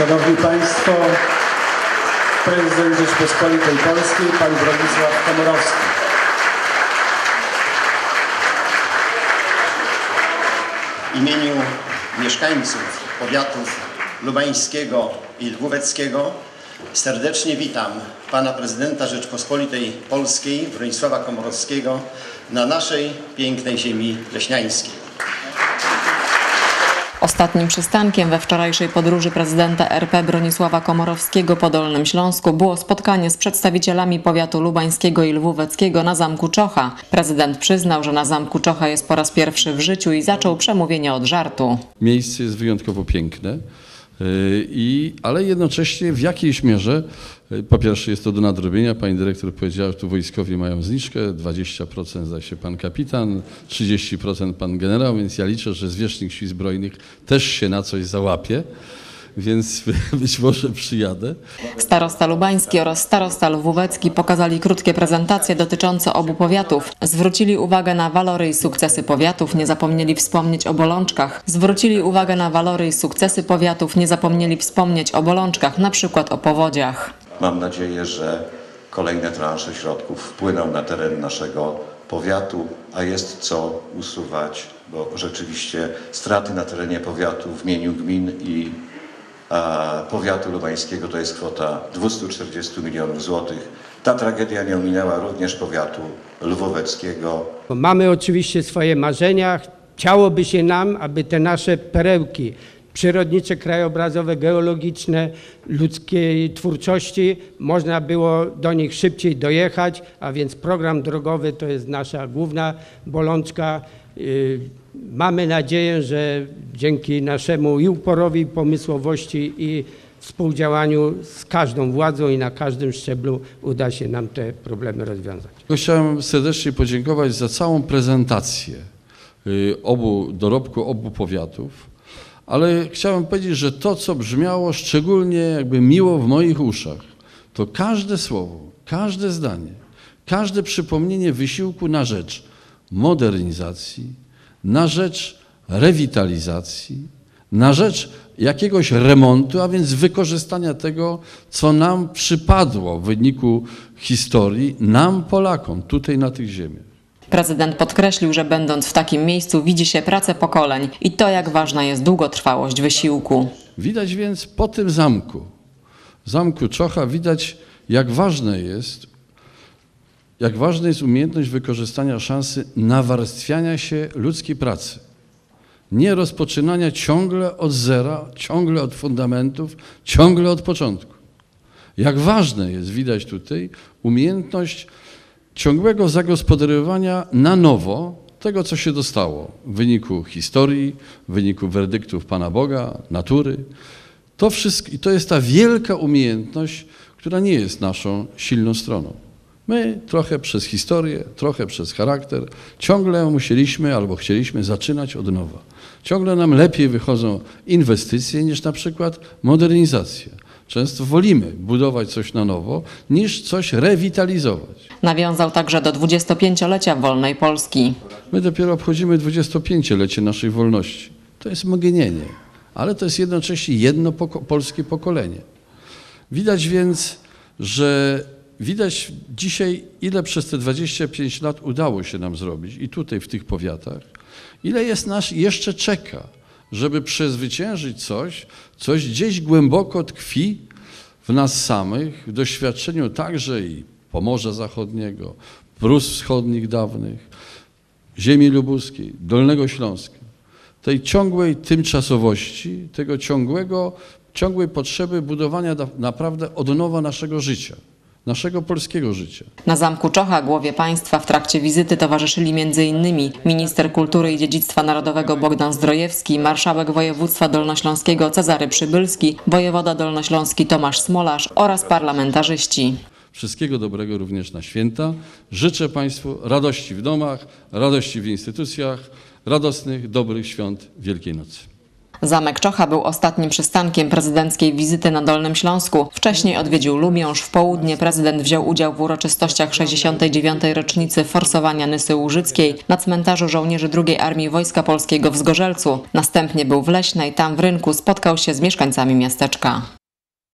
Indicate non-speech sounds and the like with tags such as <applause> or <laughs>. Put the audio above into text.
Szanowni Państwo, prezydent Rzeczpospolitej Polskiej, pan Bronisław Komorowski. W imieniu mieszkańców powiatów lubańskiego i lwóweckiego serdecznie witam pana prezydenta Rzeczpospolitej Polskiej Bronisława Komorowskiego na naszej pięknej ziemi leśniańskiej. Ostatnim przystankiem we wczorajszej podróży prezydenta RP Bronisława Komorowskiego po Dolnym Śląsku było spotkanie z przedstawicielami powiatu lubańskiego i lwóweckiego na Zamku Czocha. Prezydent przyznał, że na Zamku Czocha jest po raz pierwszy w życiu i zaczął przemówienie od żartu. Miejsce jest wyjątkowo piękne, i, ale jednocześnie w jakiejś mierze, yy, po pierwsze jest to do nadrobienia, pani dyrektor powiedziała, że tu wojskowi mają zniżkę, 20% zdaje się pan kapitan, 30% pan generał, więc ja liczę, że zwierzchnik sił zbrojnych też się na coś załapie, więc <laughs> być może przyjadę. Starosta lubański oraz starosta lwówecki pokazali krótkie prezentacje dotyczące obu powiatów. Zwrócili uwagę na walory i sukcesy powiatów, nie zapomnieli wspomnieć o bolączkach. Zwrócili uwagę na walory i sukcesy powiatów, nie zapomnieli wspomnieć o bolączkach, na przykład o powodziach. Mam nadzieję, że kolejne transze środków wpłyną na teren naszego powiatu, a jest co usuwać, bo rzeczywiście straty na terenie powiatu w mieniu gmin i powiatu lubańskiego to jest kwota 240 milionów złotych. Ta tragedia nie ominęła również powiatu lwoweckiego. Mamy oczywiście swoje marzenia. Chciałoby się nam, aby te nasze perełki przyrodnicze, krajobrazowe, geologiczne, ludzkiej twórczości, można było do nich szybciej dojechać, a więc program drogowy to jest nasza główna bolączka. Mamy nadzieję, że dzięki naszemu i uporowi, i pomysłowości i współdziałaniu z każdą władzą i na każdym szczeblu uda się nam te problemy rozwiązać. Chciałem serdecznie podziękować za całą prezentację y, obu, dorobku obu powiatów, ale chciałem powiedzieć, że to, co brzmiało szczególnie jakby miło w moich uszach, to każde słowo, każde zdanie, każde przypomnienie wysiłku na rzecz modernizacji, na rzecz rewitalizacji, na rzecz jakiegoś remontu, a więc wykorzystania tego, co nam przypadło w wyniku historii, nam Polakom, tutaj na tych ziemiach. Prezydent podkreślił, że będąc w takim miejscu widzi się pracę pokoleń i to, jak ważna jest długotrwałość wysiłku. Widać więc po tym zamku, zamku Czocha, widać jak ważne jest, jak ważna jest umiejętność wykorzystania szansy nawarstwiania się ludzkiej pracy. Nie rozpoczynania ciągle od zera, ciągle od fundamentów, ciągle od początku. Jak ważne jest, widać tutaj, umiejętność ciągłego zagospodarowania na nowo tego, co się dostało w wyniku historii, w wyniku werdyktów Pana Boga, natury. To wszystko, i to jest ta wielka umiejętność, która nie jest naszą silną stroną. My trochę przez historię, trochę przez charakter ciągle musieliśmy albo chcieliśmy zaczynać od nowa. Ciągle nam lepiej wychodzą inwestycje niż na przykład modernizacja. Często wolimy budować coś na nowo, niż coś rewitalizować. Nawiązał także do 25-lecia wolnej Polski. My dopiero obchodzimy 25-lecie naszej wolności. To jest mgnienie, ale to jest jednocześnie jedno poko polskie pokolenie. Widać więc, że widać dzisiaj, ile przez te 25 lat udało się nam zrobić i tutaj w tych powiatach, ile jest nas jeszcze czeka, żeby przezwyciężyć coś, coś gdzieś głęboko tkwi w nas samych, w doświadczeniu także i Pomorza Zachodniego, Prus Wschodnich dawnych, ziemi lubuskiej, Dolnego Śląska. Tej ciągłej tymczasowości, tego ciągłego, ciągłej potrzeby budowania na- naprawdę od nowa naszego życia, naszego polskiego życia. Na Zamku Czocha głowie państwa w trakcie wizyty towarzyszyli m.in. minister kultury i dziedzictwa narodowego Bogdan Zdrojewski, marszałek województwa dolnośląskiego Cezary Przybylski, wojewoda dolnośląski Tomasz Smolarz oraz parlamentarzyści. Wszystkiego dobrego również na święta. Życzę Państwu radości w domach, radości w instytucjach, radosnych, dobrych świąt Wielkiej Nocy. Zamek Czocha był ostatnim przystankiem prezydenckiej wizyty na Dolnym Śląsku. Wcześniej odwiedził Lubiąż. W południe prezydent wziął udział w uroczystościach 69. rocznicy forsowania Nysy Łużyckiej na cmentarzu żołnierzy II Armii Wojska Polskiego w Zgorzelcu. Następnie był w Leśnej, tam w rynku spotkał się z mieszkańcami miasteczka.